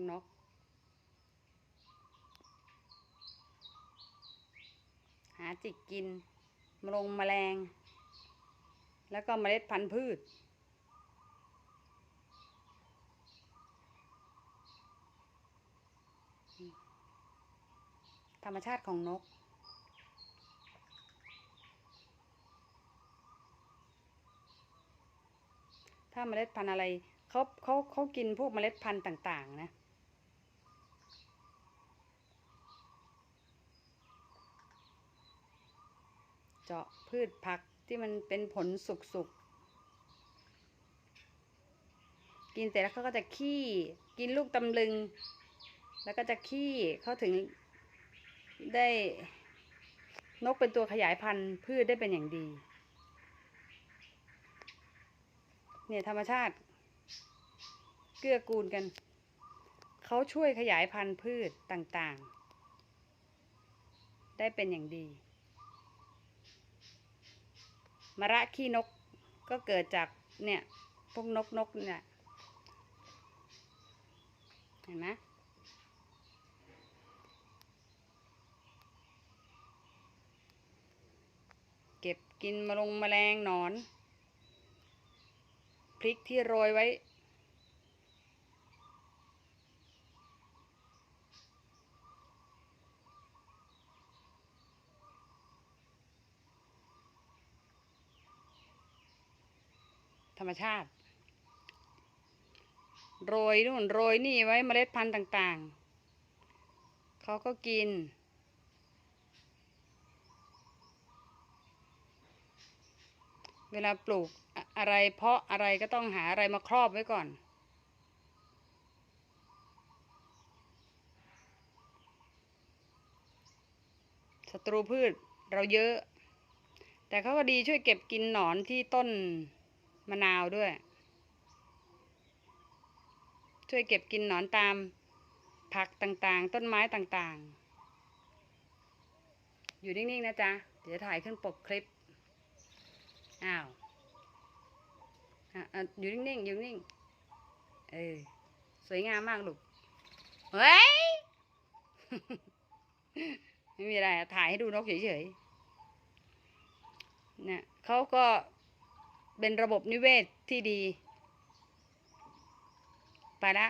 คุณนก หาจิกกินมลงแมลง แล้วก็เมล็ดพันธุ์พืช ธรรมชาติของนกถ้าเมล็ดพันธุ์อะไรเขาเขาเขากินพวกเมล็ดพันธุ์ต่าง ๆ นะ เจาะพืชผักที่มันเป็นผลสุกๆกินเสร็จแล้วเขาก็จะขี้กินลูกตำลึง แล้วก็จะขี้เขาถึงได้นกเป็นตัวขยายพันธุ์พืชได้เป็นอย่างดี เนี่ยธรรมชาติ เกื้อกูลกัน เขาช่วยขยายพันธุ์พืชต่างๆ ได้เป็นอย่างดี มะระขี้นกก็เกิดจากเนี่ยพวกนกนกเนี่ยเห็นไหมเก็บกินมาลงแมลงหนอน พริกที่โรยไว้ ธรรมชาติ โรยนู่นโรยนี่ไว้เมล็ดพันธุ์ต่าง ๆ เขาก็กิน เวลาปลูกอะอะไรเพาะอะไรก็ต้องหาอะไรมาครอบไว้ก่อนศัตรูพืชเราเยอะ แต่เขาก็ดีช่วยเก็บกินหนอนที่ต้น มะนาวด้วย ช่วยเก็บกินหนอนตามผักต่างๆ ต้นไม้ต่างๆ อยู่นิ่ง ๆ นะจ๊ะ เดี๋ยวถ่ายขึ้นปกคลิป อ้าวอะอยู่นิ่ง ๆ อยู่นิ่ง เออ สวยงามมากลูก เฮ้ย ไม่มีอะไร ถ่ายให้ดูนกเฉยๆเนี่ยเขาก็ เป็นระบบนิเวศที่ดี ไปละ